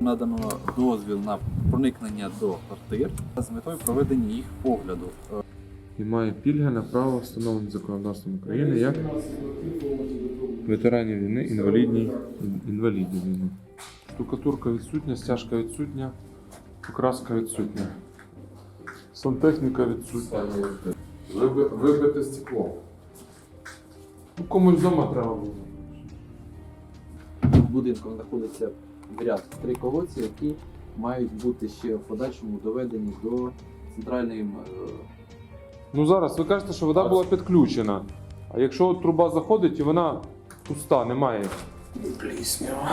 Надано дозвіл на проникнення до квартир з метою проведення їх огляду. І має пільги на право встановлені законодавством України як ветеранів війни, інвалідній, інвалідів війни. Штукатурка відсутня, стяжка відсутня, покраска відсутня. Сантехніка відсутня. Виби- Вибите стекло. Ну, комусь вдома треба було. Під будинком знаходиться в ряд три колодці, які мають бути ще в подальшому доведені до центральної е, Ну зараз ви кажете, що вода була підключена. А якщо от труба заходить і вона пуста, немає. Пліснява.